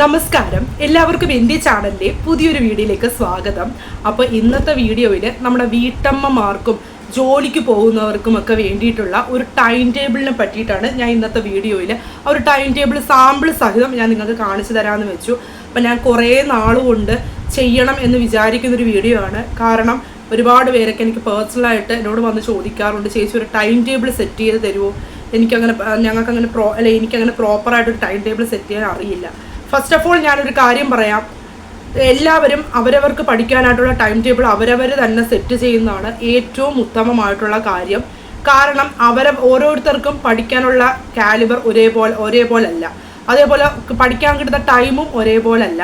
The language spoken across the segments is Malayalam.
നമസ്കാരം. എല്ലാവർക്കും എന്റെ ചാനലിന്റെ പുതിയൊരു വീഡിയോയിലേക്ക് സ്വാഗതം. അപ്പോൾ ഇന്നത്തെ വീഡിയോയിൽ നമ്മുടെ വീട്ടമ്മമാർക്കും ജോലിക്ക് പോകുന്നവർക്കും ഒക്കെ വേണ്ടിയിട്ടുള്ള ഒരു ടൈം ടേബിളിനെ പറ്റിയിട്ടാണ് ഞാൻ ഇന്നത്തെ വീഡിയോയിൽ ആ ഒരു ടൈം ടേബിൾ സാമ്പിൾ സഹിതം ഞാൻ നിങ്ങൾക്ക് കാണിച്ചു തരാമെന്ന് വെച്ചു. അപ്പം ഞാൻ കുറേ നാളുകൊണ്ട് ചെയ്യണം എന്ന് വിചാരിക്കുന്ന ഒരു വീഡിയോ ആണ്. കാരണം ഒരുപാട് പേരൊക്കെ എനിക്ക് പേഴ്സണലായിട്ട് എന്നോട് വന്ന് ചോദിക്കാറുണ്ട് ചേച്ചി ഒരു ടൈം ടേബിൾ സെറ്റ് ചെയ്ത് തരുമോ? എനിക്കങ്ങനെ ഞങ്ങൾക്കങ്ങനെ പ്രോ അല്ലെ എനിക്കങ്ങനെ പ്രോപ്പറായിട്ടൊരു ടൈം ടേബിൾ സെറ്റ് ചെയ്യാൻ അറിയില്ല. ഫസ്റ്റ് ഓഫ് ഓൾ ഞാനൊരു കാര്യം പറയാം. എല്ലാവരും അവരവർക്ക് പഠിക്കാനായിട്ടുള്ള ടൈം ടേബിൾ അവരവർ തന്നെ സെറ്റ് ചെയ്യുന്നതാണ് ഏറ്റവും ഉത്തമമായിട്ടുള്ള കാര്യം. കാരണം അവരെ ഓരോരുത്തർക്കും പഠിക്കാനുള്ള കാലിബർ ഒരേപോലെ ഒരേപോലല്ല. അതേപോലെ പഠിക്കാൻ കിട്ടുന്ന ടൈമും ഒരേപോലല്ല.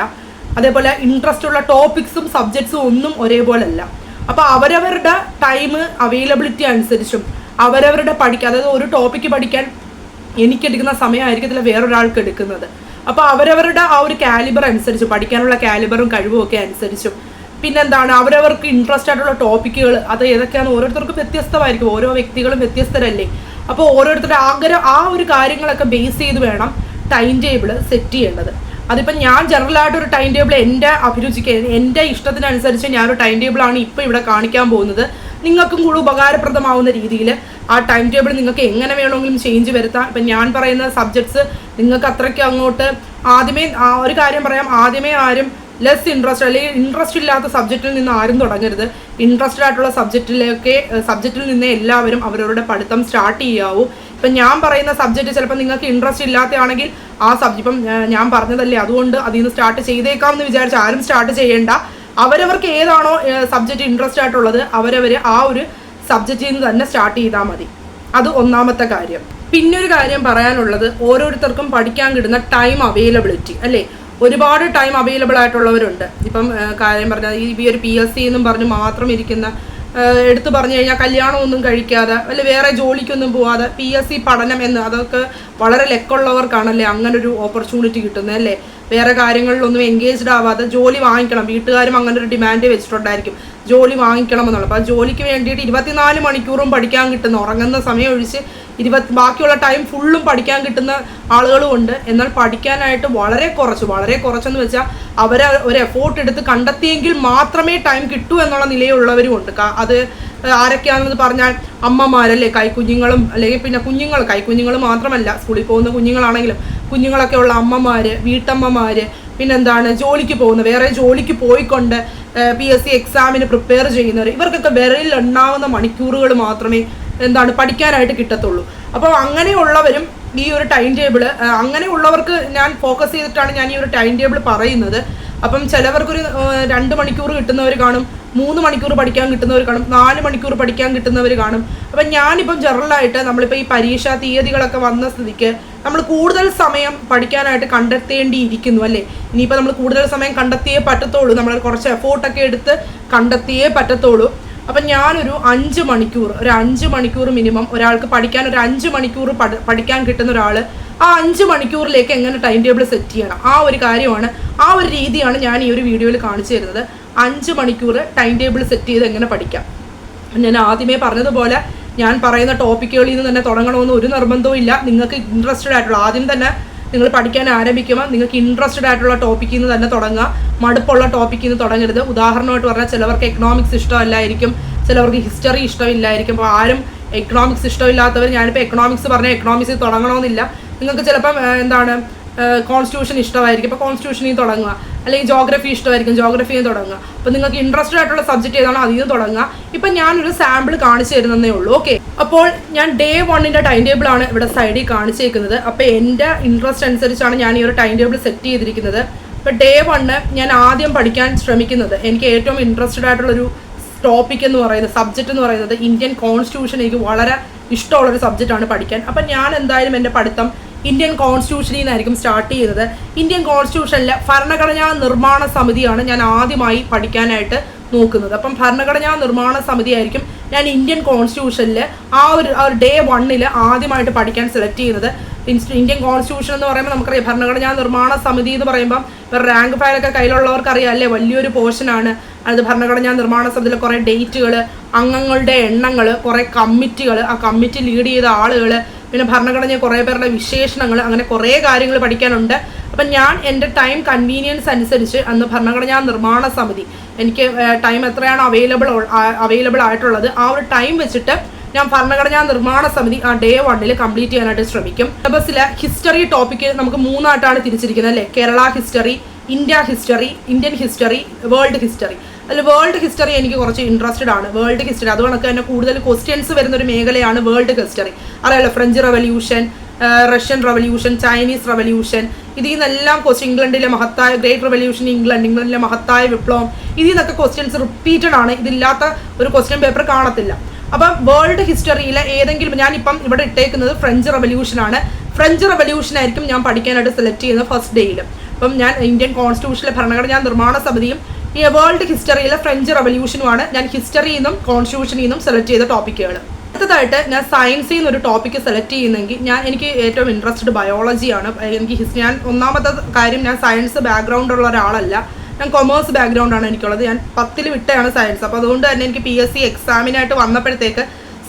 അതേപോലെ ഇൻട്രസ്റ്റ് ഉള്ള ടോപ്പിക്സും സബ്ജക്ട്സും ഒന്നും ഒരേപോലല്ല. അപ്പോൾ അവരവരുടെ ടൈം അവൈലബിലിറ്റി അനുസരിച്ചും അവരവരുടെ പഠിക്കുക അതായത് ഒരു ടോപ്പിക്ക് പഠിക്കാൻ എനിക്കെടുക്കുന്ന സമയമായിരിക്കത്തില്ല വേറൊരാൾക്ക് എടുക്കുന്നത്. അപ്പോൾ അവരവരുടെ ആ ഒരു കാലിബർ അനുസരിച്ച് പഠിക്കാനുള്ള കാലിബറും കഴിവും ഒക്കെ അനുസരിച്ചും. പിന്നെന്താണ്? അവരവർക്ക് ഇൻട്രസ്റ്റ് ആയിട്ടുള്ള ടോപ്പിക്കുകൾ അത് ഏതൊക്കെയാണെന്ന് ഓരോരുത്തർക്കും വ്യത്യസ്തമായിരിക്കും. ഓരോ വ്യക്തികളും വ്യത്യസ്തരല്ലേ? അപ്പോൾ ഓരോരുത്തരുടെ ആഗ്രഹം ആ ഒരു കാര്യങ്ങളൊക്കെ ബേസ് ചെയ്ത് വേണം ടൈം ടേബിൾ സെറ്റ് ചെയ്യേണ്ടത്. അതിപ്പോൾ ഞാൻ ജനറലായിട്ട് ഒരു ടൈം ടേബിൾ എന്റെ അഭിരുചിക്ക് എന്റെ ഇഷ്ടത്തിനനുസരിച്ച് ഞാനൊരു ടൈം ടേബിളാണ് ഇപ്പോൾ ഇവിടെ കാണിക്കാൻ പോകുന്നത്. നിങ്ങൾക്കും കൂടെ ഉപകാരപ്രദമാവുന്ന രീതിയിൽ ആ ടൈം ടേബിൾ നിങ്ങൾക്ക് എങ്ങനെ വേണമെങ്കിലും ചേഞ്ച് വരുത്താം. ഇപ്പം ഞാൻ പറയുന്ന സബ്ജക്ട്സ് നിങ്ങൾക്ക് അത്രയ്ക്ക് അങ്ങോട്ട് ആദ്യമേ ഒരു കാര്യം പറയാം. ആദ്യമേ ആരും ലെസ് ഇൻട്രസ്റ്റ് അല്ലെങ്കിൽ ഇൻട്രസ്റ്റ് ഇല്ലാത്ത സബ്ജക്റ്റിൽ നിന്ന് ആരും തുടങ്ങരുത്. ഇൻട്രസ്റ്റഡ് ആയിട്ടുള്ള സബ്ജക്റ്റിലൊക്കെ സബ്ജക്റ്റിൽ നിന്ന് എല്ലാവരും അവരവരുടെ പഠിത്തം സ്റ്റാർട്ട് ചെയ്യാവൂ. ഇപ്പം ഞാൻ പറയുന്ന സബ്ജക്റ്റ് ചിലപ്പോൾ നിങ്ങൾക്ക് ഇൻട്രസ്റ്റ് ഇല്ലാത്തതാണെങ്കിൽ ആ സബ്ജക്റ്റ് ഇപ്പം ഞാൻ പറഞ്ഞതല്ലേ. അതുകൊണ്ട് അതിൽ നിന്ന് സ്റ്റാർട്ട് ചെയ്തേക്കാം എന്ന് വിചാരിച്ച് ആരും സ്റ്റാർട്ട് ചെയ്യേണ്ട. അവരവർക്ക് ഏതാണോ സബ്ജക്റ്റ് ഇൻട്രസ്റ്റ് ആയിട്ടുള്ളത് അവരവർ ആ ഒരു സബ്ജക്റ്റിൽ നിന്ന് തന്നെ സ്റ്റാർട്ട് ചെയ്താൽ മതി. അത് ഒന്നാമത്തെ കാര്യം. പിന്നെ ഒരു കാര്യം പറയാനുള്ളത് ഓരോരുത്തർക്കും പഠിക്കാൻ കിട്ടുന്ന ടൈം അവൈലബിലിറ്റി അല്ലേ? ഒരുപാട് ടൈം അവൈലബിൾ ആയിട്ടുള്ളവരുണ്ട്. ഇപ്പം കാര്യം പറഞ്ഞാൽ ഈ ഒരു പി എസ് സി എന്നും പറഞ്ഞ് മാത്രം ഇരിക്കുന്ന എടുത്തു പറഞ്ഞു കഴിഞ്ഞാൽ കല്യാണമൊന്നും കഴിക്കാതെ അല്ലെ വേറെ ജോലിക്കൊന്നും പോവാതെ പി എസ് സി പഠനം എന്ന് അതൊക്കെ വളരെ ലെക്കുള്ളവർക്കാണല്ലേ അങ്ങനെ ഒരു ഓപ്പർച്യൂണിറ്റി കിട്ടുന്നത് അല്ലേ? വേറെ കാര്യങ്ങളിലൊന്നും എൻഗേജ്ഡ് ആവാതെ ജോലി വാങ്ങിക്കണം. വീട്ടുകാരും അങ്ങനെ ഒരു ഡിമാൻഡ് വെച്ചിട്ടുണ്ടായിരിക്കും. ജോലി വാങ്ങിക്കണം എന്നുള്ളത് അപ്പോൾ ജോലിക്ക് വേണ്ടിയിട്ട് ഇരുപത്തിനാല് മണിക്കൂറും പഠിക്കാൻ കിട്ടുന്ന ഉറങ്ങുന്ന സമയം ഒഴിച്ച് ഇരുപത്തി ബാക്കിയുള്ള ടൈം ഫുള്ളും പഠിക്കാൻ കിട്ടുന്ന ആളുകളും ഉണ്ട്. എന്നാൽ പഠിക്കാനായിട്ട് വളരെ കുറച്ച് വളരെ കുറച്ചെന്ന് വെച്ചാൽ അവരെ ഒരു എഫോർട്ട് എടുത്ത് കണ്ടെത്തിയെങ്കിൽ മാത്രമേ ടൈം കിട്ടൂ എന്നുള്ള നിലയിലുള്ളവരും ഉണ്ട്. അത് ആരൊക്കെയാണെന്ന് പറഞ്ഞാൽ അമ്മമാരല്ലേ കൈക്കുഞ്ഞുങ്ങളും അല്ലെങ്കിൽ പിന്നെ കുഞ്ഞുങ്ങൾ കൈക്കുഞ്ഞുങ്ങൾ മാത്രമല്ല സ്കൂളിൽ പോകുന്ന കുഞ്ഞുങ്ങളാണെങ്കിലും കുഞ്ഞുങ്ങളൊക്കെ ഉള്ള അമ്മമാര് വീട്ടമ്മമാര് പിന്നെന്താണ് ജോലിക്ക് പോകുന്ന വേറെ ജോലിക്ക് പോയിക്കൊണ്ട് പി എസ് സി എക്സാമിന് പ്രിപ്പയർ ചെയ്യുന്നവർ ഇവർക്കൊക്കെ വിരലിൽ എണ്ണാവുന്ന മണിക്കൂറുകൾ മാത്രമേ എന്താണ് പഠിക്കാനായിട്ട് കിട്ടത്തുള്ളൂ. അപ്പോൾ അങ്ങനെയുള്ളവരും ഈ ഒരു ടൈം ടേബിൾ അങ്ങനെയുള്ളവർക്ക് ഞാൻ ഫോക്കസ് ചെയ്തിട്ടാണ് ഞാൻ ഈ ഒരു ടൈം ടേബിൾ പറയുന്നത്. അപ്പം ചിലവർക്കൊരു രണ്ട് മണിക്കൂർ കിട്ടുന്നവർ കാണും മൂന്ന് മണിക്കൂർ പഠിക്കാൻ കിട്ടുന്നവർ കാണും നാല് മണിക്കൂർ പഠിക്കാൻ കിട്ടുന്നവർ കാണും. അപ്പം ഞാനിപ്പം ജനറലായിട്ട് നമ്മളിപ്പോൾ ഈ പരീക്ഷാ തീയതികളൊക്കെ വന്ന സ്ഥിതിക്ക് നമ്മൾ കൂടുതൽ സമയം പഠിക്കാനായിട്ട് കണ്ടെത്തേണ്ടിയിരിക്കുന്നു അല്ലേ? ഇനിയിപ്പോൾ നമ്മൾ കൂടുതൽ സമയം കണ്ടെത്തിയേ പറ്റത്തുള്ളൂ. നമ്മൾ കുറച്ച് എഫോർട്ടൊക്കെ എടുത്ത് കണ്ടെത്തിയേ പറ്റത്തുള്ളൂ. അപ്പം ഞാനൊരു അഞ്ച് മണിക്കൂർ ഒരു അഞ്ച് മണിക്കൂർ മിനിമം ഒരാൾക്ക് പഠിക്കാൻ ഒരു അഞ്ച് മണിക്കൂർ പഠിക്കാൻ കിട്ടുന്ന ഒരാൾ ആ അഞ്ച് മണിക്കൂറിലേക്ക് എങ്ങനെ ടൈം ടേബിൾ സെറ്റ് ചെയ്യണം? ആ ഒരു കാര്യമാണ് ആ ഒരു രീതിയാണ് ഞാൻ ഈ ഒരു വീഡിയോയിൽ കാണിച്ചു തരുന്നത്. അഞ്ച് മണിക്കൂർ ടൈം ടേബിൾ സെറ്റ് ചെയ്ത് എങ്ങനെ പഠിക്കാം? ഞാൻ ആദ്യമേ പറഞ്ഞതുപോലെ ഞാൻ പറയുന്ന ടോപ്പിക്കുകളിൽ നിന്ന് തന്നെ തുടങ്ങണമെന്ന് ഒരു നിർബന്ധവും ഇല്ല. നിങ്ങൾക്ക് ഇൻട്രസ്റ്റഡ് ആയിട്ടുള്ള ആദ്യം തന്നെ നിങ്ങൾ പഠിക്കാൻ ആരംഭിക്കുമ്പോൾ നിങ്ങൾക്ക് ഇൻട്രസ്റ്റഡ് ആയിട്ടുള്ള ടോപ്പിക്കിൽ നിന്ന് തന്നെ തുടങ്ങുക. മടുപ്പുള്ള ടോപ്പിക്കിൽ നിന്ന് തുടങ്ങരുത്. ഉദാഹരണമായിട്ട് പറഞ്ഞാൽ ചിലവർക്ക് എക്കണോമിക്സ് ഇഷ്ടമല്ലായിരിക്കും ചിലവർക്ക് ഹിസ്റ്ററി ഇഷ്ടമില്ലായിരിക്കും. അപ്പോൾ ആരും എക്കണോമിക്സ് ഇഷ്ടമില്ലാത്തവർ ഞാനിപ്പോൾ എക്കണോമിക്സ് പറഞ്ഞാൽ എക്കണോമിക്സിൽ തുടങ്ങണമെന്നില്ല. നിങ്ങൾക്ക് ചിലപ്പം എന്താണ് കോൺസ്റ്റിറ്റ്യൂഷൻ ഇഷ്ടമായിരിക്കും. ഇപ്പോൾ കോൺസ്റ്റിറ്റ്യൂഷനിൽ തുടങ്ങുക. അല്ലെങ്കിൽ ജോഗ്രഫി ഇഷ്ടമായിരിക്കും. ജോഗ്രഫിയിൽ തുടങ്ങുക. അപ്പോൾ നിങ്ങൾക്ക് ഇൻട്രസ്റ്റഡ് ആയിട്ടുള്ള സബ്ജക്റ്റ് ഏതാണോ അതിൽ നിന്ന് തുടങ്ങുക. ഇപ്പം ഞാനൊരു സാമ്പിൾ കാണിച്ചു തരുന്നതേ ഉള്ളൂ. ഓക്കെ അപ്പോൾ ഞാൻ ഡേ വണ്ണിന്റെ ടൈം ടേബിൾ ആണ് ഇവിടെ സൈഡിൽ കാണിച്ചേക്കുന്നത്. അപ്പോൾ എന്റെ ഇൻട്രസ്റ്റ് അനുസരിച്ചാണ് ഞാൻ ഈ ഒരു ടൈം ടേബിൾ സെറ്റ് ചെയ്തിരിക്കുന്നത് ഇപ്പോൾ ഡേ വണ്ണ് ഞാൻ ആദ്യം പഠിക്കാൻ ശ്രമിക്കുന്നത് എനിക്ക് ഏറ്റവും ഇൻട്രസ്റ്റഡ് ആയിട്ടുള്ളൊരു ടോപ്പിക് എന്ന് പറയുന്നത് സബ്ജക്റ്റ് എന്ന് പറയുന്നത് ഇന്ത്യൻ കോൺസ്റ്റിറ്റ്യൂഷൻ എനിക്ക് വളരെ ഇഷ്ടമുള്ളൊരു സബ്ജക്റ്റാണ് പഠിക്കാൻ. അപ്പം ഞാൻ എന്തായാലും എന്റെ പഠിത്തം ഇന്ത്യൻ കോൺസ്റ്റിറ്റ്യൂഷനിൽ നിന്നായിരിക്കും സ്റ്റാർട്ട് ചെയ്യുന്നത്. ഇന്ത്യൻ കോൺസ്റ്റിറ്റ്യൂഷനിലെ ഭരണഘടനാ നിർമ്മാണ സമിതിയാണ് ഞാൻ ആദ്യമായി പഠിക്കാനായിട്ട് നോക്കുന്നത്. അപ്പം ഭരണഘടനാ നിർമ്മാണ സമിതി ആയിരിക്കും ഞാൻ ഇന്ത്യൻ കോൺസ്റ്റിറ്റ്യൂഷനിൽ ആ ഒരു ഡേ വണ്ണിൽ ആദ്യമായിട്ട് പഠിക്കാൻ സെലക്ട് ചെയ്യുന്നത്. ഇന്ത്യൻ കോൺസ്റ്റിറ്റ്യൂഷൻ എന്ന് പറയുമ്പോൾ നമുക്കറിയാം ഭരണഘടനാ നിർമ്മാണ സമിതി എന്ന് പറയുമ്പോൾ ഇവർ റാങ്ക് ഫയലൊക്കെ കയ്യിലുള്ളവർക്ക് അറിയാം അല്ലേ? വലിയൊരു പോർഷനാണ് അത് ഭരണഘടനാ നിർമ്മാണ സമിതിയിലെ കുറേ ഡേറ്റുകൾ അംഗങ്ങളുടെ എണ്ണങ്ങൾ കുറേ കമ്മിറ്റികൾ ആ കമ്മിറ്റി ലീഡ് ചെയ്ത ആളുകൾ പിന്നെ ഭരണഘടനയെ കുറേ പേരുടെ വിശേഷണങ്ങൾ അങ്ങനെ കുറേ കാര്യങ്ങൾ പഠിക്കാനുണ്ട്. അപ്പം ഞാൻ എന്റെ ടൈം കൺവീനിയൻസ് അനുസരിച്ച് അന്ന് ഭരണഘടനാ നിർമ്മാണ സമിതി എനിക്ക് ടൈം എത്രയാണ് അവൈലബിൾ അവൈലബിൾ ആയിട്ടുള്ളത് ആ ഒരു ടൈം വെച്ചിട്ട് ഞാൻ ഭരണഘടനാ നിർമ്മാണ സമിതി ആ ഡേ വണ്ണിൽ കംപ്ലീറ്റ് ചെയ്യാനായിട്ട് ശ്രമിക്കും. സിലബസിലെ ഹിസ്റ്ററി ടോപ്പിക്ക് നമുക്ക് മൂന്നായിട്ടാണ് തിരിച്ചിരിക്കുന്നത് അല്ലേ? Kerala history India history Indian history world history അതിൽ വേൾഡ് ഹിസ്റ്ററി എനിക്ക് കുറച്ച് ഇൻട്രസ്റ്റഡ് ആണ്. വേൾഡ് ഹിസ്റ്ററി അതുകൊണ്ടൊക്കെ തന്നെ കൂടുതൽ ക്വസ്റ്റ്യൻസ് വരുന്ന ഒരു മേഖലയാണ് വേൾഡ് ഹിസ്റ്ററി അറിയാലോ French revolution Russian revolution Chinese revolution ഇതിൽ നിന്നെല്ലാം ക്വസ്റ്റ്യൻ ഇംഗ്ലണ്ടിലെ മഹത്തായ ഗ്രേറ്റ് റവല്യൂഷൻ ഇംഗ്ലണ്ട് ഇംഗ്ലണ്ടിലെ മഹത്തായ വിപ്ലവം. ഇതിൽ നിന്നൊക്കെ ക്വസ്റ്റ്യൻസ് റിപ്പീറ്റഡ് ആണ്. ഇതില്ലാത്ത ഒരു ക്വസ്റ്റ്യൻ പേപ്പർ കാണത്തില്ല. അപ്പം വേൾഡ് ഹിസ്റ്ററിയിലെ ഏതെങ്കിലും ഞാനിപ്പം ഇവിടെ ഇട്ടേക്കുന്നത് ഫ്രഞ്ച് റവല്യൂഷനാണ് ഫ്രഞ്ച് റവല്യൂഷൻ ആയിരിക്കും ഞാൻ പഠിക്കാനായിട്ട് സെലക്ട് ചെയ്യുന്നത് ഫസ്റ്റ് ഡേയിൽ അപ്പം ഞാൻ ഇന്ത്യൻ കോൺസ്റ്റിറ്റ്യൂഷനിലെ ഭരണഘടനാ നിർമ്മാണ സമിതിയും ഈ വേൾഡ് ഹിസ്റ്ററിയിലെ ഫ്രഞ്ച് റവല്യൂഷനുമാണ് ഞാൻ ഹിസ്റ്ററിയിൽ നിന്നും കോൺസ്റ്റിറ്റ്യൂഷനിൽ നിന്നും സെലക്ട് ചെയ്ത ടോപ്പിക്കുകൾ അടുത്തതായിട്ട് ഞാൻ സയൻസിൽ നിന്ന് ഒരു ടോപ്പിക്ക് സെലക്ട് ചെയ്യുന്നെങ്കിൽ ഞാൻ എനിക്ക് ഏറ്റവും ഇൻട്രസ്റ്റഡ് ബയോളജിയാണ് എനിക്ക് ഹിസ്റ്ററി ഞാൻ ഒന്നാമത്തെ കാര്യം ഞാൻ സയൻസ് ബാക്ക്ഗ്രൗണ്ട് ഉള്ള ഒരാളല്ല. ഞാൻ കൊമേഴ്സ് ബാക്ക്ഗ്രൗണ്ടാണ് എനിക്കുള്ളത്. ഞാൻ പത്തിൽ വിട്ടയാണ് സയൻസ് അപ്പോൾ അതുകൊണ്ട് തന്നെ എനിക്ക് പി എസ് സി എക്സാമിനായിട്ട് വന്നപ്പോഴത്തേക്ക്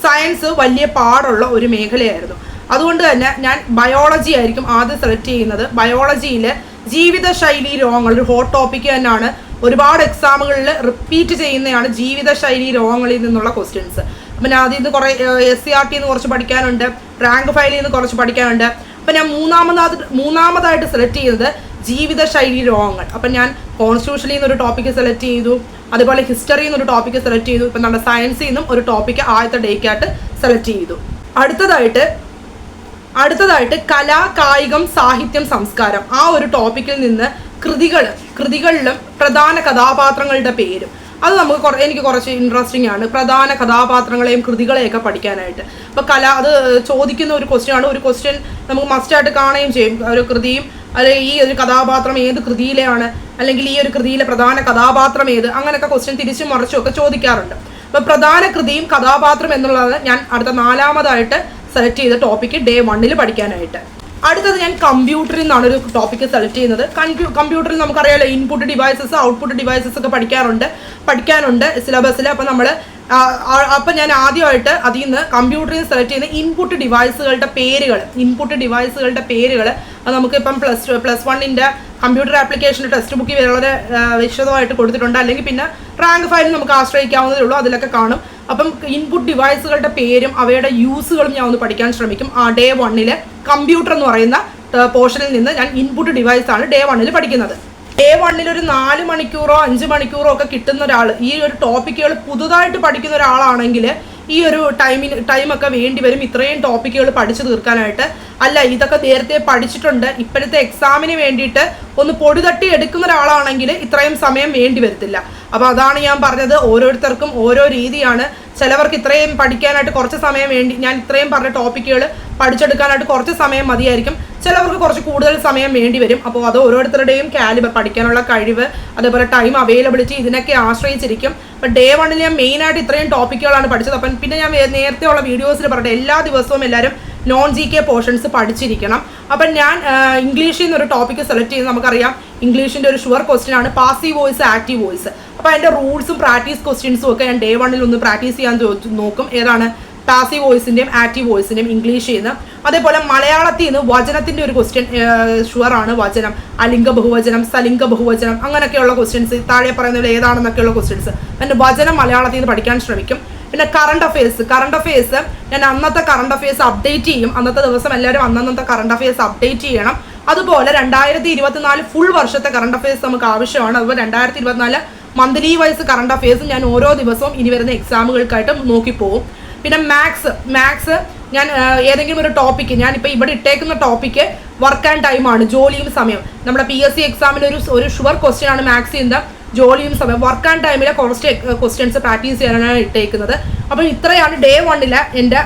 സയൻസ് വലിയ പാടുള്ള ഒരു മേഖലയായിരുന്നു. അതുകൊണ്ട് തന്നെ ഞാൻ ബയോളജി ആയിരിക്കും ആദ്യം സെലക്ട് ചെയ്യുന്നത്. ബയോളജിയിലെ ജീവിതശൈലി രോഗങ്ങൾ ഒരു ഹോട്ട് ടോപ്പിക്ക് തന്നെയാണ് ഒരുപാട് എക്സാമുകളിൽ റിപ്പീറ്റ് ചെയ്യുന്നതാണ് ജീവിതശൈലി രോഗങ്ങളിൽ നിന്നുള്ള ക്വസ്റ്റ്യൻസ് അപ്പം ഞാൻ അതിൽ നിന്ന് കുറേ എസ് സി ആർ ടി നിന്ന് കുറച്ച് പഠിക്കാനുണ്ട് റാങ്ക് ഫയലിൽ നിന്ന് കുറച്ച് പഠിക്കാനുണ്ട്. അപ്പം ഞാൻ മൂന്നാമതാത് മൂന്നാമതായിട്ട് സെലക്ട് ചെയ്യുന്നത് ജീവിതശൈലി രോഗങ്ങൾ. അപ്പം ഞാൻ കോൺസ്റ്റിറ്റ്യൂഷനിൽ നിന്ന് ഒരു ടോപ്പിക്ക് സെലക്ട് ചെയ്തു അതുപോലെ ഹിസ്റ്ററിയിൽ നിന്ന് ഒരു ടോപ്പിക്ക് സെലക്ട് ചെയ്തു ഇപ്പം നമ്മുടെ സയൻസിൽ നിന്നും ഒരു ടോപ്പിക്ക് ആദ്യത്തെ ഡേക്കായിട്ട് സെലക്ട് ചെയ്തു. അടുത്തതായിട്ട് അടുത്തതായിട്ട് കല കായികം സാഹിത്യം സംസ്കാരം ആ ഒരു ടോപ്പിക്കിൽ നിന്ന് കൃതികൾ കൃതികളിലും പ്രധാന കഥാപാത്രങ്ങളുടെ പേരും. അത് നമുക്ക് കുറ എനിക്ക് കുറച്ച് ഇൻട്രസ്റ്റിംഗ് ആണ്. പ്രധാന കഥാപാത്രങ്ങളെയും കൃതികളെയൊക്കെ പഠിക്കാനായിട്ട്. അപ്പോൾ കല അത് ചോദിക്കുന്ന ഒരു ക്വസ്റ്റ്യൻ ആണ്. ഒരു ക്വസ്റ്റ്യൻ നമുക്ക് മസ്റ്റായിട്ട് കാണുകയും ചെയ്യും. ഒരു കൃതിയും അല്ലെങ്കിൽ ഈ ഒരു കഥാപാത്രം ഏത് കൃതിയിലെയാണ് അല്ലെങ്കിൽ ഈ ഒരു കൃതിയിലെ പ്രധാന കഥാപാത്രം ഏത് അങ്ങനെയൊക്കെ ക്വസ്റ്റ്യൻ തിരിച്ചും മറിച്ചും ഒക്കെ ചോദിക്കാറുണ്ട്. അപ്പോൾ പ്രധാന കൃതിയും കഥാപാത്രം എന്നുള്ളത് ഞാൻ അടുത്ത നാലാമതായിട്ട് സെലക്ട് ചെയ്ത ടോപ്പിക്ക് ഡേ വണ്ണിൽ പഠിക്കാനായിട്ട്. അടുത്തത് ഞാൻ കമ്പ്യൂട്ടറിൽ നിന്നാണ് ഒരു ടോപ്പിക്ക് സെലക്ട് ചെയ്യുന്നത്. കമ്പ്യൂട്ടറിൽ നമുക്കറിയാലോ ഇൻപുട്ട് ഡിവൈസസ് ഔട്ട്പുട്ട് ഡിവൈസസ് ഒക്കെ പഠിക്കാറുണ്ട്. പഠിക്കാനുണ്ട് സിലബസിൽ അപ്പോൾ നമ്മൾ അപ്പം ഞാൻ ആദ്യമായിട്ട് അതിൽ നിന്ന് കമ്പ്യൂട്ടറിൽ നിന്ന് സെലക്ട് ചെയ്യുന്ന ഇൻപുട്ട് ഡിവൈസുകളുടെ പേരുകൾ ഇൻപുട്ട് ഡിവൈസുകളുടെ പേരുകൾ അത് നമുക്കിപ്പം പ്ലസ് ടു പ്ലസ് വണ്ണിന്റെ കമ്പ്യൂട്ടർ ആപ്ലിക്കേഷൻ ടെക്സ്റ്റ് ബുക്കിൽ വളരെ വിശദമായിട്ട് കൊടുത്തിട്ടുണ്ട്. അല്ലെങ്കിൽ പിന്നെ റാങ്ക് ഫയലിൽ നമുക്ക് ആശ്രയിക്കാവുന്നതേ ഉള്ളൂ. അതിലൊക്കെ കാണും. അപ്പം ഇൻപുട്ട് ഡിവൈസുകളുടെ പേരും അവയുടെ യൂസുകളും ഞാൻ ഒന്ന് പഠിക്കാൻ ശ്രമിക്കും. ആ ഡേ വണ്ണിൽ കമ്പ്യൂട്ടർ എന്ന് പറയുന്ന പോർഷനിൽ നിന്ന് ഞാൻ ഇൻപുട്ട് ഡിവൈസ് ആണ് ഡേ വണ്ണിൽ പഠിക്കുന്നത്. ഡേ വണ്ണിൽ ഒരു നാല് മണിക്കൂറോ അഞ്ച് മണിക്കൂറോ ഒക്കെ കിട്ടുന്ന ഒരാൾ ഈ ഒരു ടോപ്പിക്കുകൾ പുതുതായിട്ട് പഠിക്കുന്ന ഒരാളാണെങ്കിൽ ഈ ഒരു ടൈമിന് ടൈമൊക്കെ വേണ്ടി വരും ഇത്രയും ടോപ്പിക്കുകൾ പഠിച്ചു തീർക്കാനായിട്ട്. അല്ല ഇതൊക്കെ നേരത്തെ പഠിച്ചിട്ടുണ്ട്. ഇപ്പോഴത്തെ എക്സാമിന് വേണ്ടിയിട്ട് ഒന്ന് പൊടി തട്ടി എടുക്കുന്ന ഒരാളാണെങ്കിൽ ഇത്രയും സമയം വേണ്ടി വരത്തില്ല. അപ്പോൾ അതാണ് ഞാൻ പറഞ്ഞത്. ഓരോരുത്തർക്കും ഓരോ രീതിയാണ്. ചിലവർക്ക് ഇത്രയും പഠിക്കാനായിട്ട് കുറച്ച് സമയം വേണ്ടി ഞാൻ ഇത്രയും പറഞ്ഞ ടോപ്പിക്കുകൾ പഠിച്ചെടുക്കാനായിട്ട് കുറച്ച് സമയം മതിയായിരിക്കും. ചിലവർക്ക് കുറച്ച് കൂടുതൽ സമയം വേണ്ടി വരും. അപ്പോൾ അത് ഓരോരുത്തരുടെയും കാലിബർ പഠിക്കാനുള്ള കഴിവ് അതേപോലെ ടൈം അവൈലബിലിറ്റി ഇതിനൊക്കെ ആശ്രയിച്ചിരിക്കും. അപ്പം ഡേ വണ്ണിൽ ഞാൻ മെയിനായിട്ട് ഇത്രയും ടോപ്പിക്കുകളാണ് പഠിച്ചത്. അപ്പം പിന്നെ ഞാൻ നേരത്തെ ഉള്ള വീഡിയോസിൽ പറഞ്ഞത് എല്ലാ ദിവസവും എല്ലാവരും നോൺ ജി കെ പോർഷൻസ് പഠിച്ചിരിക്കണം. അപ്പം ഞാൻ ഇംഗ്ലീഷിൽ നിന്ന് ഒരു ടോപ്പിക്ക് സെലക്ട് ചെയ്ത് നമുക്കറിയാം. ഇംഗ്ലീഷിന്റെ ഒരു ഷുവർ ക്വസ്റ്റ്യൻ ആണ് പാസീവ് വോയിസ് ആക്റ്റീവ് വോയിസ് അപ്പോൾ അതിന്റെ റൂൾസും പ്രാക്ടീസ് ക്വസ്റ്റ്യൻസും ഒക്കെ ഞാൻ ഡേ വണ്ണിൽ ഒന്ന് പ്രാക്ടീസ് ചെയ്യാൻ നോക്കും. ഏതാണ്? പാസീവ് വോയിസിന്റെയും ആക്റ്റീവ് വോയിസിന്റെയും ഇംഗ്ലീഷ് നിന്ന് അതേപോലെ മലയാളത്തിൽ നിന്ന് വചനത്തിന്റെ ഒരു ക്വസ്റ്റ്യൻ ഷുവറാണ് വചനം. അലിംഗ ബഹുവചനം സലിംഗ ബഹുവചനം അങ്ങനെയൊക്കെയുള്ള ക്വസ്റ്റ്യൻസ് താഴെ പറയുന്നതിൽ ഏതാണെന്നൊക്കെയുള്ള ക്വസ്റ്റ്യൻസ് എന്റെ വചനം മലയാളത്തിൽ നിന്ന് പഠിക്കാൻ ശ്രമിക്കും. പിന്നെ കറണ്ട് അഫയേഴ്സ് കറണ്ട് അഫയേഴ്സ് ഞാൻ അന്നത്തെ കറണ്ട് അഫയേഴ്സ് അപ്ഡേറ്റ് ചെയ്യും. അന്നത്തെ ദിവസം എല്ലാവരും അന്നന്നത്തെ കറണ്ട് അഫയേഴ്സ് അപ്ഡേറ്റ് ചെയ്യണം. അതുപോലെ രണ്ടായിരത്തി ഇരുപത്തിനാല് ഫുൾ വർഷത്തെ കറണ്ട് അഫയേഴ്സ് നമുക്ക് ആവശ്യമാണ്. അതുപോലെ രണ്ടായിരത്തി ഇരുപത്തിനാല് മന്ത്ലി വൈസ് കറണ്ട് അഫയേഴ്സ് ഞാൻ ഓരോ ദിവസവും ഇനി വരുന്ന എക്സാമുകൾക്കായിട്ട് നോക്കിപ്പോവും പിന്നെ മാത്സ് മാത്സ് ഞാൻ ഏതെങ്കിലും ഒരു ടോപ്പിക്ക് ഞാനിപ്പോൾ ഇവിടെ ഇട്ടേക്കുന്ന ടോപ്പിക്ക് വർക്ക് ആൻഡ് ടൈമാണ് ജോലിയും സമയം. നമ്മുടെ പി എസ് സി എക്സാമിൽ ഒരു ഒരു ഷുവർ ക്വസ്റ്റ്യൻ ആണ് മാത്സ് ചെയ്യുന്ന ജോലിയും സമയം വർക്ക് ആൻഡ് ടൈമിലെ കുറച്ച് ക്വസ്റ്റ്യൻസ് പ്രാക്ടീസ് ചെയ്യാനാണ് ഇട്ടേക്കുന്നത്. അപ്പം ഇത്രയാണ് ഡേ വണ്ണിലെ എന്റെ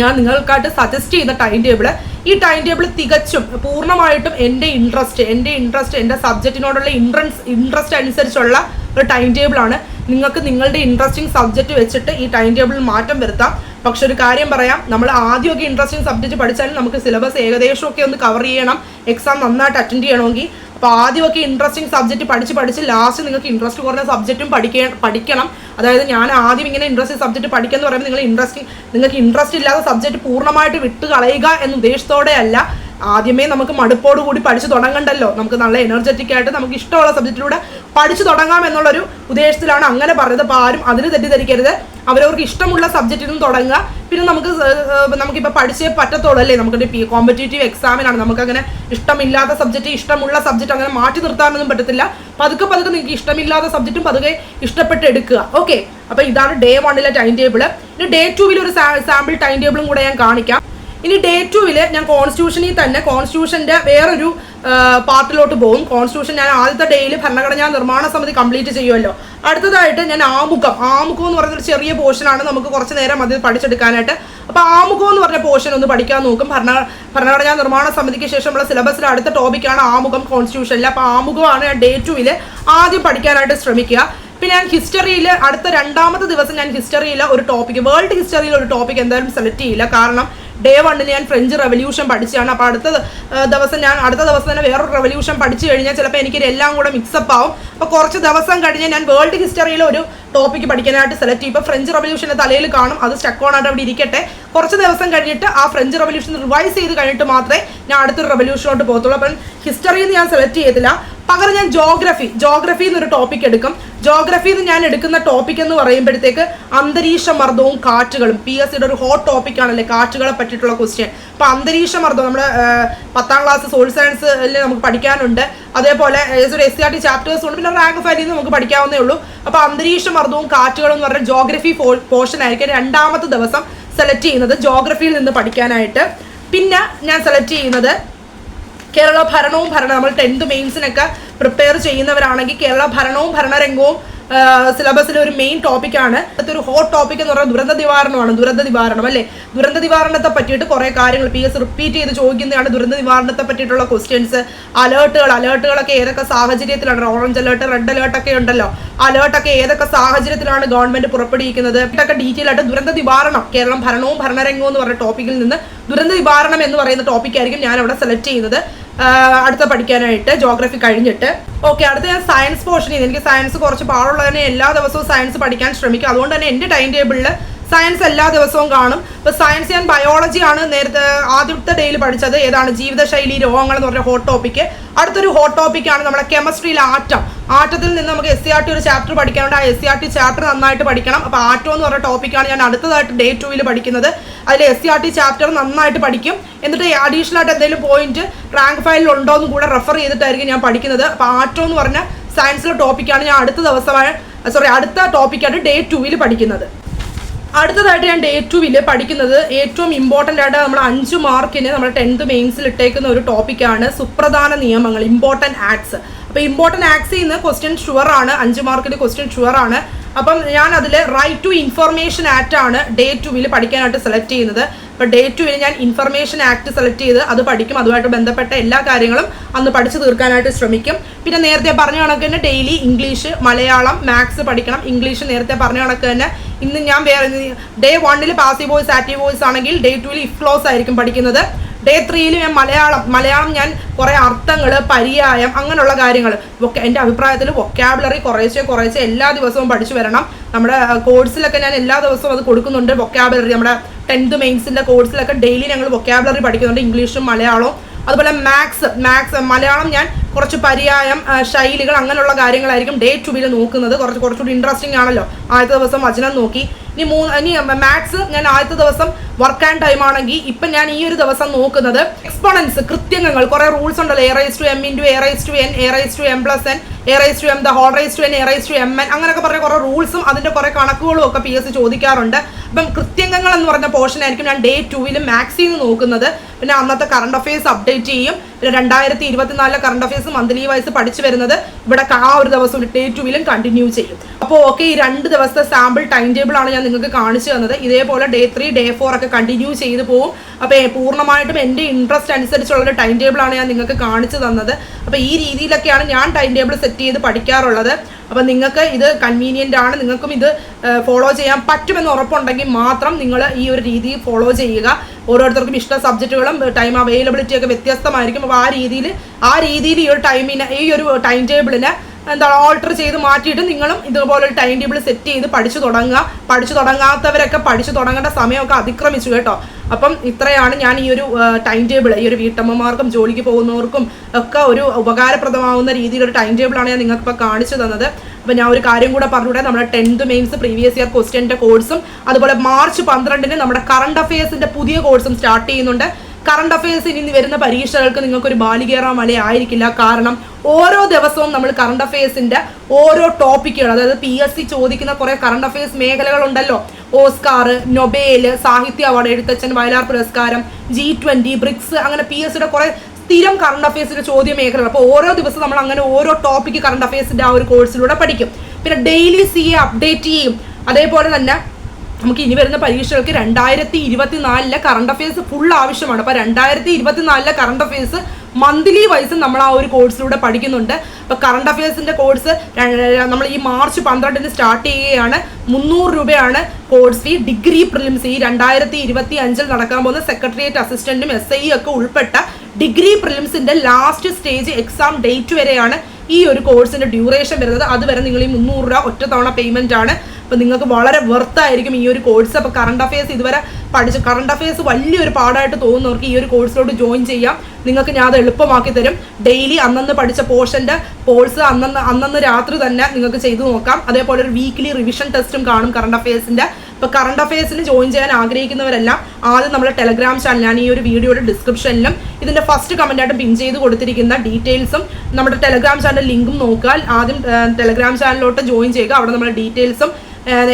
ഞാൻ നിങ്ങൾക്കായിട്ട് സജസ്റ്റ് ചെയ്യുന്ന ടൈം ടേബിൾ ഈ ടൈം ടേബിൾ തികച്ചും പൂർണമായിട്ടും എന്റെ ഇൻട്രസ്റ്റ് എന്റെ ഇൻട്രസ്റ്റ് എന്റെ സബ്ജക്റ്റിനോടുള്ള ഇൻട്രൻസ് ഇൻട്രസ്റ്റ് അനുസരിച്ചുള്ള ഒരു ടൈം ടേബിളാണ് നിങ്ങൾക്ക് നിങ്ങളുടെ ഇൻട്രസ്റ്റിംഗ് സബ്ജക്റ്റ് വെച്ചിട്ട് ഈ ടൈം ടേബിളിൽ മാറ്റം വരുത്താം. പക്ഷെ ഒരു കാര്യം പറയാം നമ്മൾ ആദ്യമൊക്കെ ഇൻട്രസ്റ്റിംഗ് സബ്ജക്റ്റ് പഠിച്ചാലും നമുക്ക് സിലബസ് ഏകദേശമൊക്കെ ഒന്ന് കവർ ചെയ്യണം. എക്സാം നന്നായിട്ട് അറ്റൻഡ് ചെയ്യണമെങ്കിൽ അപ്പോൾ ആദ്യമൊക്കെ ഇൻട്രസ്റ്റിംഗ് സബ്ജക്റ്റ് പഠിച്ച് പഠിച്ച് ലാസ്റ്റ് നിങ്ങൾക്ക് ഇൻട്രസ്റ്റ് കുറഞ്ഞ സബ്ജക്റ്റും പഠിക്കുക പഠിക്കണം. അതായത് ഞാൻ ആദ്യം ഇങ്ങനെ ഇൻട്രസ്റ്റിംഗ് സബ്ജക്റ്റ് പഠിക്കുന്ന പറയുമ്പോൾ നിങ്ങൾ ഇൻട്രസ്റ്റിംഗ് നിങ്ങൾക്ക് ഇൻട്രസ്റ്റ് ഇല്ലാത്ത സബ്ജക്റ്റ് പൂർണമായിട്ട് വിട്ട് കളയുക എന്ന ഉദ്ദേശത്തോടെ അല്ല ആദ്യമേ നമുക്ക് മടുപ്പോട് കൂടി പഠിച്ചു തുടങ്ങണ്ടല്ലോ. നമുക്ക് നല്ല എനർജറ്റിക് ആയിട്ട് നമുക്ക് ഇഷ്ടമുള്ള സബ്ജക്റ്റിലൂടെ പഠിച്ചു തുടങ്ങാം എന്നുള്ളൊരു ഉദ്ദേശത്തിലാണ് അങ്ങനെ പറഞ്ഞത്. അപ്പോൾ ആരും അതിന് തെറ്റിദ്ധരിക്കരുത്. അവരവർക്ക് ഇഷ്ടമുള്ള സബ്ജക്റ്റിൽ നിന്ന് തുടങ്ങുക. പിന്നെ നമുക്ക് നമുക്കിപ്പോൾ പഠിച്ചേ പറ്റത്തുള്ളൂ അല്ലേ? നമുക്ക് കോമ്പറ്റേറ്റീവ് എക്സാമിനാണ് നമുക്കങ്ങനെ ഇഷ്ടമില്ലാത്ത സബ്ജക്റ്റ് ഇഷ്ടമുള്ള സബ്ജക്റ്റ് അങ്ങനെ മാറ്റി നിർത്താനൊന്നും പറ്റത്തില്ല. പതുക്കെ പതുക്കെ നിങ്ങൾക്ക് ഇഷ്ടമില്ലാത്ത സബ്ജക്റ്റും പതുക്കെ ഇഷ്ടപ്പെട്ട് എടുക്കുക. ഓക്കെ അപ്പോൾ ഇതാണ് ഡേ വണ്ണിലെ ടൈം ടേബിൾ ഇനി ഡേ ടുവിൽ ഒരു സാമ്പിൾ ടൈം ടേബിളും കൂടെ ഞാൻ കാണിക്കാം. ഇനി ഡേ ടുവിൽ ഞാൻ കോൺസ്റ്റിറ്റ്യൂഷനിൽ തന്നെ കോൺസ്റ്റിറ്റ്യൂഷന്റെ വേറൊരു പാർട്ടിലോട്ട് പോകും. കോൺസ്റ്റിറ്റ്യൂഷൻ ഞാൻ ആദ്യത്തെ ഡേയിൽ ഭരണഘടനാ നിർമ്മാണ സമിതി കംപ്ലീറ്റ് ചെയ്യുമല്ലോ. അടുത്തതായിട്ട് ഞാൻ ആമുഖം. ആമുഖം എന്ന് പറയുന്ന ഒരു ചെറിയ പോർഷനാണ് നമുക്ക് കുറച്ച് നേരം അതിൽ പഠിച്ചെടുക്കാനായിട്ട്. അപ്പോൾ ആമുഖം എന്ന് പറഞ്ഞ പോർഷൻ ഒന്ന് പഠിക്കാൻ നോക്കും. ഭരണ ഭരണഘടനാ നിർമ്മാണ സമിതിക്ക് ശേഷമുള്ള സിലബസിലെ അടുത്ത ടോപ്പിക്കാണ് ആമുഖം കോൺസ്റ്റിറ്റ്യൂഷനിൽ അപ്പോൾ ആമുഖമാണ് ഞാൻ ഡേ ടുവിൽ ആദ്യം പഠിക്കാനായിട്ട് ശ്രമിക്കുക. പിന്നെ ഞാൻ ഹിസ്റ്ററിയിൽ അടുത്ത രണ്ടാമത്തെ ദിവസം ഞാൻ ഹിസ്റ്ററിയിലെ ഒരു ടോപ്പിക് വേൾഡ് ഹിസ്റ്ററിയിൽ ഒരു ടോപ്പിക് എന്തായാലും സെലക്ട് ചെയ്യില്ല. കാരണം ഡേ വണ്ണിന് ഞാൻ ഫ്രഞ്ച് റെവല്യൂഷൻ പഠിച്ചാണ്. അപ്പോൾ അടുത്ത ദിവസം ഞാൻ അടുത്ത ദിവസം തന്നെ വേറൊരു റെവല്യൂഷൻ പഠിച്ചു കഴിഞ്ഞാൽ ചിലപ്പോൾ എനിക്ക് എല്ലാം കൂടെ മിക്സപ്പ് ആവും. അപ്പോൾ കുറച്ച് ദിവസം കഴിഞ്ഞ് ഞാൻ വേൾഡ് ഹിസ്റ്ററിയിൽ ഒരു ടോപ്പിക്ക് പഠിക്കാനായിട്ട് സെലക്ട് ചെയ്യും. ഇപ്പോൾ ഫ്രഞ്ച് റവല്യൂഷന്റെ തലയിൽ കാണും. അത് സ്റ്റക്ക് ആയിട്ട് അവിടെ ഇരിക്കട്ടെ. കുറച്ച് ദിവസം കഴിഞ്ഞിട്ട് ആ ഫ്രഞ്ച് റെവല്യൂഷൻ റിവൈസ് ചെയ്ത് കഴിഞ്ഞിട്ട് മാത്രമേ ഞാൻ അടുത്തൊരു റെവല്യൂഷനോട്ട് പോകത്തുള്ളൂ. അപ്പം ഹിസ്റ്ററിയിൽ നിന്ന് ഞാൻ സെലക്ട് ചെയ്തില്ല പകരം ഞാൻ ജോഗ്രഫി ജോഗ്രഫി എന്നൊരു ടോപ്പിക് എടുക്കും. ജോഗ്രഫി എന്ന് ഞാൻ എടുക്കുന്ന ടോപ്പിക് എന്ന് പറയുമ്പോഴത്തേക്ക് അന്തരീക്ഷ മർദ്ദവും കാറ്റുകളും പി എസ് സിയുടെ ഒരു ഹോട്ട് ടോപ്പിക് ആണല്ലേ കാറ്റുകളെ പറ്റിയിട്ടുള്ള ക്വസ്റ്റ്യൻ അപ്പോൾ അന്തരീക്ഷ മർദ്ദം നമ്മുടെ പത്താം ക്ലാസ് സോഷ്യൽ സയൻസിൽ നമുക്ക് പഠിക്കാനുണ്ട്. അതേപോലെ ഒരു S C R T chapters ഉണ്ട്. പിന്നെ റാങ്ക് ഫയലിൽ നമുക്ക് പഠിക്കാവുന്നേ ഉള്ളൂ. അപ്പോൾ അന്തരീക്ഷ മർദ്ദവും കാറ്റുകളും എന്ന് പറഞ്ഞാൽ ജോഗ്രഫി പോർഷൻ ആയിരിക്കും രണ്ടാമത്തെ ദിവസം സെലക്ട് ചെയ്യുന്നത് ജോഗ്രഫിയിൽ നിന്ന് പഠിക്കാനായിട്ട്. പിന്നെ ഞാൻ സെലക്ട് ചെയ്യുന്നത് കേരള ഭരണവും ഭരണ നമ്മൾ ടെൻത്ത് മെയിൻസിനൊക്കെ പ്രിപ്പയർ ചെയ്യുന്നവരാണെങ്കിൽ കേരള ഭരണവും ഭരണരംഗവും സിലബസിലെ ഒരു മെയിൻ ടോപ്പിക്കാണ് ഒരു ഹോട്ട് ടോപ്പിക് എന്ന് പറയുന്നത് ദുരന്ത നിവാരണമാണ് ദുരന്ത നിവാരണം അല്ലേ? ദുരന്ത നിവാരണത്തെ പറ്റിയിട്ട് കുറേ കാര്യങ്ങൾ പി എസ് റിപ്പീറ്റ് ചെയ്ത് ചോദിക്കുന്നതാണ് ദുരന്ത നിവാരണത്തെ പറ്റിയിട്ടുള്ള ക്വസ്റ്റ്യൻസ് അലേർട്ടുകൾ അലേർട്ടുകളൊക്കെ ഏതൊക്കെ സാഹചര്യത്തിലാണ്? ഓറഞ്ച് അലേർട്ട് റെഡ് അലേർട്ട് ഒക്കെ ഉണ്ടല്ലോ. അലേർട്ടൊക്കെ ഏതൊക്കെ സാഹചര്യത്തിലാണ് ഗവൺമെന്റ് പുറപ്പെടുവിക്കുന്നത്? ഇതൊക്കെ ഡീറ്റെയിൽ ആയിട്ട് ദുരന്ത നിവാരണം കേരളം ഭരണവും ഭരണരംഗവും എന്ന് പറഞ്ഞ ടോപ്പിക്കിൽ നിന്ന് ദുരന്ത നിവാരണം എന്ന് പറയുന്ന ടോപ്പിക്കായിരിക്കും ഞാൻ അവിടെ സെലക്ട് ചെയ്യുന്നത്. അടുത്ത പഠിക്കാനായിട്ട് ജോഗ്രഫി കഴിഞ്ഞിട്ട്. ഓക്കെ അടുത്ത ഞാൻ സയൻസ് പോർഷൻ ചെയ്ത്. എനിക്ക് സയൻസ് കുറച്ച് പാടുള്ളതിനെ എല്ലാ ദിവസവും സയൻസ് പഠിക്കാൻ ശ്രമിക്കും. അതുകൊണ്ട് തന്നെ എന്റെ ടൈം ടേബിളിൽ സയൻസ് എല്ലാ ദിവസവും കാണും. ഇപ്പൊ സയൻസ് ഞാൻ ബയോളജി ആണ് നേരത്തെ ആദ്യത്തെ ഡേയിൽ പഠിച്ചത്. ഏതാണ്? ജീവിതശൈലി രോഗങ്ങൾ എന്ന് പറഞ്ഞ ഹോട്ട് ടോപ്പിക്ക് അടുത്തൊരു ഹോട്ട് ടോപ്പിക്കാണ് നമ്മുടെ കെമിസ്ട്രിയിലെ ആറ്റം. ആറ്റത്തിൽ നിന്ന് നമുക്ക് എസ് സി ആർ ടി ഒരു ചാപ്റ്റർ പഠിക്കാനുണ്ട്. ആ S C R T chapter നന്നായിട്ട് പഠിക്കണം. അപ്പോൾ ആറ്റം എന്ന് പറഞ്ഞ ടോപ്പിക്കാണ് ഞാൻ അടുത്തതായിട്ട് ഡേ ടുവിൽ പഠിക്കുന്നത്. അതിൽ S C R T chapter നന്നായിട്ട് പഠിക്കും. എന്നിട്ട് അഡീഷണൽ ആയിട്ട് എന്തെങ്കിലും പോയിന്റ് റാങ്ക് ഫയലിൽ ഉണ്ടോ എന്ന് കൂടെ റെഫർ ചെയ്തിട്ടായിരിക്കും ഞാൻ പഠിക്കുന്നത്. അപ്പോൾ ആറ്റം എന്ന് പറഞ്ഞ സയൻസിലെ ടോപ്പിക്കാണ് ഞാൻ അടുത്ത ദിവസമായ സോറി അടുത്ത ടോപ്പിക്കാണ് ഡേ ടുവിൽ പഠിക്കുന്നത്. അടുത്തതായിട്ട് ഞാൻ ഡേ ടുവിൽ പഠിക്കുന്നത് ഏറ്റവും ഇമ്പോർട്ടന്റ് ആയിട്ട് നമ്മൾ അഞ്ച് മാർക്കിന് നമ്മൾ ടെൻത്ത് മെയിൻസിൽ ഇട്ടേക്കുന്ന ഒരു ടോപ്പിക്കാണ് സുപ്രധാന നിയമങ്ങൾ ഇമ്പോർട്ടന്റ് ആക്ട്സ് അപ്പോൾ ഇമ്പോർട്ടന്റ് ആക്ട്സിൽ നിന്ന് ക്വസ്റ്റ്യൻ ഷുവർ ആണ് അഞ്ച് മാർക്കിന് ക്വസ്റ്റ്യൻ ഷുവർ ആണ്. അപ്പം ഞാൻ അതിൽ റൈറ്റ് ടു ഇൻഫർമേഷൻ ആക്ട് ആണ് ഡേ ടുവിൽ പഠിക്കാനായിട്ട് സെലക്ട് ചെയ്യുന്നത്. അപ്പോൾ ഡേ ടുവിൽ ഞാൻ ഇൻഫർമേഷൻ ആക്ട് സെലക്ട് ചെയ്ത് അത് പഠിക്കും. അതുമായിട്ട് ബന്ധപ്പെട്ട എല്ലാ കാര്യങ്ങളും അന്ന് പഠിച്ചു തീർക്കാനായിട്ട് ശ്രമിക്കും. പിന്നെ നേരത്തെ പറഞ്ഞ കണക്ക് തന്നെ ഡെയിലി ഇംഗ്ലീഷ് മലയാളം മാത്സ് പഠിക്കണം. ഇംഗ്ലീഷ് നേരത്തെ പറഞ്ഞ കണക്ക് തന്നെ ഇന്ന് ഞാൻ വേറെ ഡേ വണ്ണിൽ പാസീവ് വോയിസ് ആക്റ്റീവ് വോയിസ് ആണെങ്കിൽ ഡേ ടുവിൽ ക്ലോസ് ആയിരിക്കും പഠിക്കുന്നത്. ഡേ ത്രീയിൽ ഞാൻ മലയാളം മലയാളം ഞാൻ കുറേ അർത്ഥങ്ങൾ പര്യായം അങ്ങനെയുള്ള കാര്യങ്ങൾ ഒക്കെ എന്റെ അഭിപ്രായത്തിൽ വൊക്കാബുലറി കുറേശ്ശെ കുറേശ്ശെ എല്ലാ ദിവസവും പഠിച്ചു വരണം. നമ്മുടെ കോഴ്സിലൊക്കെ ഞാൻ എല്ലാ ദിവസവും അത് കൊടുക്കുന്നുണ്ട് വൊക്കാബുലറി നമ്മുടെ ടെൻത്ത് മെയിൻസിന്റെ കോഴ്സിലൊക്കെ ഡെയിലി ഞങ്ങൾ വൊക്കാബുലറി പഠിക്കുന്നുണ്ട്. ഇംഗ്ലീഷും മലയാളവും. അതുപോലെ മാത്സ് മാത്സ് മലയാളം ഞാൻ കുറച്ച് പര്യായം ശൈലികൾ അങ്ങനെയുള്ള കാര്യങ്ങളായിരിക്കും ഡേ ടു ബിയിൽ നോക്കുന്നത്. കുറച്ച് കുറച്ചുകൂടി ഇൻട്രസ്റ്റിംഗ് ആണല്ലോ. ആദ്യത്തെ ദിവസം വചനം നോക്കി. ഇനി മൂന്ന് ഇനി മാത്സ് ഞാൻ ആദ്യത്തെ ദിവസം വർക്ക് ആൻഡ് ടൈം ആണെങ്കിൽ ഇപ്പം ഞാൻ ഈ ഒരു ദിവസം നോക്കുന്നത് എക്സ്പോണൻസ് കൃത്യങ്ങൾ. കുറേ റൂൾസ് ഉണ്ടല്ലോ. A raise to m into a raise to n a raise to m plus n a raise to m the whole raise to n a raise to m n അങ്ങനെയൊക്കെ പറഞ്ഞ കുറേ റൂൾസും അതിന്റെ കുറേ കണക്കുകളും ഒക്കെ പി എസ് സി ചോദിക്കാറുണ്ട്. അപ്പം കൃത്യങ്ങൾ എന്ന് പറഞ്ഞ പോർഷൻ ആയിരിക്കും ഞാൻ ഡേ ടുവിലും മാക്സിൽ നിന്ന് നോക്കുന്നത്. പിന്നെ അന്നത്തെ കറണ്ട് അഫയേഴ്സ് അപ്ഡേറ്റ് ചെയ്യും. പിന്നെ രണ്ടായിരത്തി ഇരുപത്തിനാലിലെ കറണ്ട് അഫയേഴ്സ് മന്ത്ലി വൈസ് പഠിച്ചു വരുന്നത് ഇവിടെ ആ ഒരു ദിവസം ഡേ ടുവിലും കണ്ടിന്യൂ ചെയ്യും. അപ്പോൾ ഓക്കെ ഈ രണ്ട് ദിവസത്തെ സാമ്പിൾ ടൈം ടേബിൾ ആണ് ഞാൻ നിങ്ങൾക്ക് കാണിച്ചു തന്നത്. ഇതേപോലെ ഡേ ത്രീ ഡേ ഫോർ ഒക്കെ കണ്ടിന്യൂ ചെയ്തു പോകും അപ്പോൾ പൂർണമായിട്ടും എന്റെ ഇൻട്രസ്റ്റ് അനുസരിച്ചുള്ള ഒരു ടൈം ടേബിൾ ആണ് ഞാൻ നിങ്ങൾക്ക് കാണിച്ചു തന്നത്. അപ്പോൾ ഈ രീതിയിലൊക്കെയാണ് ഞാൻ ടൈം ടേബിൾ സെറ്റ് ചെയ്ത് പഠിക്കാറുള്ളത്. അപ്പം നിങ്ങൾക്ക് ഇത് കൺവീനിയന്റ് ആണ്. നിങ്ങൾക്കും ഇത് ഫോളോ ചെയ്യാൻ പറ്റുമെന്ന് ഉറപ്പുണ്ടെങ്കിൽ മാത്രം നിങ്ങൾ ഈ ഒരു രീതി ഫോളോ ചെയ്യുക. ഓരോരുത്തർക്കും ഇഷ്ട സബ്ജക്റ്റുകളും ടൈം അവൈലബിലിറ്റിയൊക്കെ വ്യത്യസ്തമായിരിക്കും. അപ്പോൾ ആ രീതിയിൽ ആ രീതിയിൽ ഈ ഒരു ടൈമിന് ഈ ഒരു ടൈം ടേബിളിന് എന്താ ഓൾട്ടർ ചെയ്ത് മാറ്റിയിട്ട് നിങ്ങളും ഇതുപോലെ ടൈം ടേബിൾ സെറ്റ് ചെയ്ത് പഠിച്ചു തുടങ്ങുക. പഠിച്ചു തുടങ്ങാത്തവരൊക്കെ പഠിച്ചു തുടങ്ങേണ്ട സമയമൊക്കെ അതിക്രമിച്ചു കേട്ടോ. അപ്പം ഇത്രയാണ് ഞാൻ ഈ ഒരു ടൈം ടേബിൾ ഈ ഒരു വീട്ടമ്മമാർക്കും ജോലിക്ക് പോകുന്നവർക്കും ഒക്കെ ഒരു ഉപകാരപ്രദമാവുന്ന രീതിയിലൊരു ടൈം ടേബിളാണ് ഞാൻ നിങ്ങൾക്ക് ഇപ്പോൾ കാണിച്ചു തന്നത്. അപ്പോൾ ഞാൻ ഒരു കാര്യം കൂടെ പറഞ്ഞുകൂടെ നമ്മുടെ ടെൻത്ത് മെയിൻസ് പ്രീവിയസ് ഇയർ ക്വസ്റ്റ്യന്റെ കോഴ്സും അതുപോലെ മാർച്ച് പന്ത്രണ്ടിന് നമ്മുടെ കറണ്ട് അഫയേഴ്സിന്റെ പുതിയ കോഴ്സും സ്റ്റാർട്ട് ചെയ്യുന്നുണ്ട്. കറണ്ട് അഫയേഴ്സിൽ ഇനി വരുന്ന പരീക്ഷകൾക്ക് നിങ്ങൾക്ക് ഒരു ബാലികേറ മല ആയിരിക്കില്ല. കാരണം ഓരോ ദിവസവും നമ്മൾ കറണ്ട് അഫയേഴ്സിന്റെ ഓരോ ടോപ്പിക്കുകൾ അതായത് പി എസ് സി ചോദിക്കുന്ന കുറേ കറണ്ട് അഫയേഴ്സ് മേഖലകളുണ്ടല്ലോ. ഓസ്കാർ നൊബേൽ സാഹിത്യ അവാർഡ് എഴുത്തച്ഛൻ വയലാർ പുരസ്കാരം ജി ട്വന്റി ബ്രിക്സ് അങ്ങനെ പി എസ് സിയുടെ കുറെ സ്ഥിരം കറണ്ട് അഫയേഴ്സിന്റെ ചോദ്യ മേഖലകൾ. അപ്പോൾ ഓരോ ദിവസം നമ്മൾ അങ്ങനെ ഓരോ ടോപ്പിക്ക് കറണ്ട് അഫയേഴ്സിന്റെ ആ ഒരു കോഴ്സിലൂടെ പഠിക്കും. പിന്നെ ഡെയിലി സി എ അപ്ഡേറ്റ് ചെയ്യും. അതേപോലെ തന്നെ നമുക്ക് ഇനി വരുന്ന പരീക്ഷകൾക്ക് രണ്ടായിരത്തി ഇരുപത്തിനാലിലെ കറണ്ട് അഫയേഴ്സ് ഫുൾ ആവശ്യമാണ്. അപ്പോൾ രണ്ടായിരത്തി ഇരുപത്തിനാലിലെ കറണ്ട് അഫയേഴ്സ് മന്ത്ലി വൈസ് നമ്മൾ ആ ഒരു കോഴ്സിലൂടെ പഠിക്കുന്നുണ്ട്. അപ്പോൾ കറണ്ട് അഫയേഴ്സിന്റെ കോഴ്സ് നമ്മൾ ഈ മാർച്ച് പന്ത്രണ്ടിന് സ്റ്റാർട്ട് ചെയ്യുകയാണ്. മുന്നൂറ് രൂപയാണ് കോഴ്സ് ഫീ ഡിഗ്രി പ്രിലിംസ് ഈ രണ്ടായിരത്തി ഇരുപത്തി അഞ്ചിൽ നടക്കാൻ പോകുന്ന സെക്രട്ടേറിയറ്റ് അസിസ്റ്റന്റും എസ് ഐ ഒക്കെ ഉൾപ്പെട്ട ഡിഗ്രി പ്രിലിംസിന്റെ ലാസ്റ്റ് സ്റ്റേജ് എക്സാം ഡേറ്റ് വരെയാണ് ഈ ഒരു കോഴ്സിന്റെ ഡ്യൂറേഷൻ വരുന്നത്. അതുവരെ നിങ്ങൾ ഈ മുന്നൂറ് രൂപ ഒറ്റത്തവണ പേയ്മെന്റ് ആണ്. അപ്പോൾ നിങ്ങൾക്ക് വളരെ വെർത്തായിരിക്കും ഈ ഒരു കോഴ്സ് അപ്പോൾ കറണ്ട് അഫയേഴ്സ് ഇതുവരെ പഠിച്ച് കറണ്ട് അഫയേഴ്സ് വലിയൊരു പാടായിട്ട് തോന്നുന്നവർക്ക് ഈ ഒരു കോഴ്സിലോട്ട് ജോയിൻ ചെയ്യാം. നിങ്ങൾക്ക് ഞാൻ അത് എളുപ്പമാക്കി തരും. ഡെയിലി അന്നന്ന് പഠിച്ച പോർഷന്റെ പോൾസ് അന്നന്ന് അന്നന്ന് രാത്രി തന്നെ നിങ്ങൾക്ക് ചെയ്തു നോക്കാം. അതേപോലെ ഒരു വീക്ക്ലി റിവിഷൻ ടെസ്റ്റും കാണും കറണ്ട് അഫയേഴ്സിന്റെ ഇപ്പോൾ കറണ്ട് അഫയേഴ്സിന് ജോയിൻ ചെയ്യാൻ ആഗ്രഹിക്കുന്നവരെല്ലാം ആദ്യം നമ്മുടെ ടെലഗ്രാം ചാനൽ ഞാൻ ഈ ഒരു വീഡിയോയുടെ ഡിസ്ക്രിപ്ഷനിലും ഇതിന്റെ ഫസ്റ്റ് കമന്റായിട്ട് പിൻ ചെയ്ത് കൊടുത്തിരിക്കുന്ന ഡീറ്റെയിൽസും നമ്മുടെ ടെലഗ്രാം ചാനൽ ലിങ്കും നോക്കുക. ആദ്യം ടെലഗ്രാം ചാനലിലോട്ട് ജോയിൻ ചെയ്യുക. അവിടെ നമ്മുടെ ഡീറ്റെയിൽസും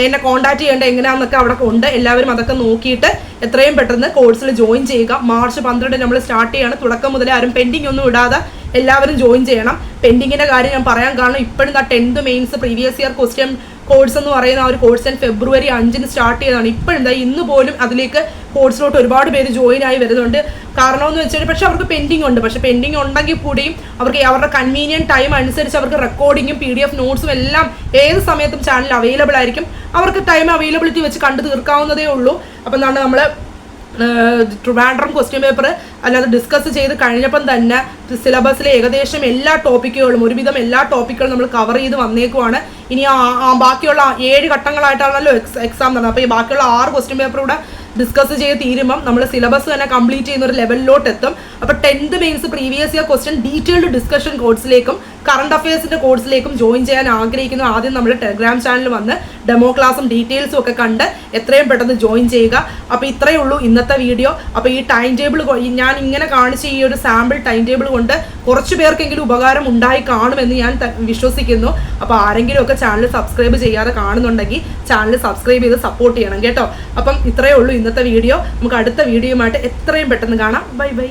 എന്നെ കോൺടാക്ട് ചെയ്യേണ്ട എങ്ങനെയാണെന്നൊക്കെ അവിടെ ഉണ്ട്. എല്ലാവരും അതൊക്കെ നോക്കിയിട്ട് എത്രയും പെട്ടെന്ന് കോഴ്സിൽ ജോയിൻ ചെയ്യുക. മാർച്ച് പന്ത്രണ്ട് നമ്മൾ സ്റ്റാർട്ട് ചെയ്യണം. തുടക്കം മുതലേ ആരും പെൻഡിങ് ഒന്നും ഇടാതെ എല്ലാവരും ജോയിൻ ചെയ്യണം. പെൻഡിങ്ങിന്റെ കാര്യം ഞാൻ പറയാൻ കാരണം ഇപ്പോഴും ആ tenth mains previous year question course എന്ന് പറയുന്ന ആ ഒരു കോഴ്സ് ഞാൻ ഫെബ്രുവരി അഞ്ചിന് സ്റ്റാർട്ട് ചെയ്തതാണ്. ഇപ്പോഴെന്താ ഇന്ന് പോലും അതിലേക്ക് കോഴ്സിലോട്ട് ഒരുപാട് പേര് ജോയിൻ ആയി വരുന്നുണ്ട്. കാരണമെന്ന് വെച്ചാൽ പക്ഷേ അവർക്ക് പെൻഡിങ് ഉണ്ട്. പക്ഷേ പെൻഡിങ് ഉണ്ടെങ്കിൽ കൂടിയും അവർക്ക് അവരുടെ കൺവീനിയന്റ് ടൈം അനുസരിച്ച് അവർക്ക് റെക്കോർഡിങ്ങും പി ഡി എഫ് നോട്ട്സും എല്ലാം ഏത് സമയത്തും ചാനൽ അവൈലബിൾ ആയിരിക്കും. അവർക്ക് ടൈം അവൈലബിലിറ്റി വെച്ച് കണ്ടു തീർക്കാവുന്നതേ ഉള്ളൂ. അപ്പം എന്താണ് നമ്മൾ ട്രിവാൻഡ്രം ക്വസ്റ്റ്യൻ പേപ്പർ അല്ലാതെ ഡിസ്കസ് ചെയ്ത് കഴിഞ്ഞപ്പം തന്നെ സിലബസിലെ ഏകദേശം എല്ലാ ടോപ്പിക്കുകളും ഒരുവിധം എല്ലാ ടോപ്പിക്കുകളും നമ്മൾ കവർ ചെയ്ത് വന്നേക്കുവാണ്. ഇനി ബാക്കിയുള്ള ഏഴ് ഘട്ടങ്ങളായിട്ടാണല്ലോ എക്സാം നടന്നത്. അപ്പോൾ ഈ ബാക്കിയുള്ള ആറ് ക്വസ്റ്റ്യൻ പേപ്പർ കൂടെ ഡിസ്കസ് ചെയ്ത് തീരുമ്പം നമ്മൾ സിലബസ് തന്നെ കംപ്ലീറ്റ് ചെയ്യുന്ന ഒരു ലെവലിലോട്ട് എത്തും അപ്പോൾ tenth mains previous year question detailed discussion കോഴ്സിലേക്കും current അഫയേഴ്സിന്റെ കോഴ്സിലേക്കും ജോയിൻ ചെയ്യാൻ ആഗ്രഹിക്കുന്നു. ആദ്യം നമ്മൾ ടെലിഗ്രാം ചാനൽ വന്ന് ഡെമോ ക്ലാസും ഡീറ്റെയിൽസും ഒക്കെ കണ്ട് എത്രയും പെട്ടെന്ന് ജോയിൻ ചെയ്യുക. അപ്പോൾ ഇത്രയേ ഉള്ളൂ ഇന്നത്തെ വീഡിയോ അപ്പോൾ ഈ ടൈം ടേബിൾ ഞാൻ ഇങ്ങനെ കാണിച്ച ഈ ഒരു സാമ്പിൾ ടൈം ടേബിൾ കൊണ്ട് കുറച്ച് പേർക്കെങ്കിലും ഉപകാരം ഉണ്ടായി കാണുമെന്ന് ഞാൻ വിശ്വസിക്കുന്നു. അപ്പോൾ ആരെങ്കിലും ഒക്കെ ചാനൽ സബ്സ്ക്രൈബ് ചെയ്യാതെ കാണുന്നുണ്ടെങ്കിൽ ചാനൽ സബ്സ്ക്രൈബ് ചെയ്ത് സപ്പോർട്ട് ചെയ്യണം കേട്ടോ. അപ്പം ഇത്രയേ ഉള്ളൂ ഇന്നത്തെ വീഡിയോ നമുക്ക് അടുത്ത വീഡിയോയുമായിട്ട് എത്രയും പെട്ടെന്ന് കാണാം. Bye bye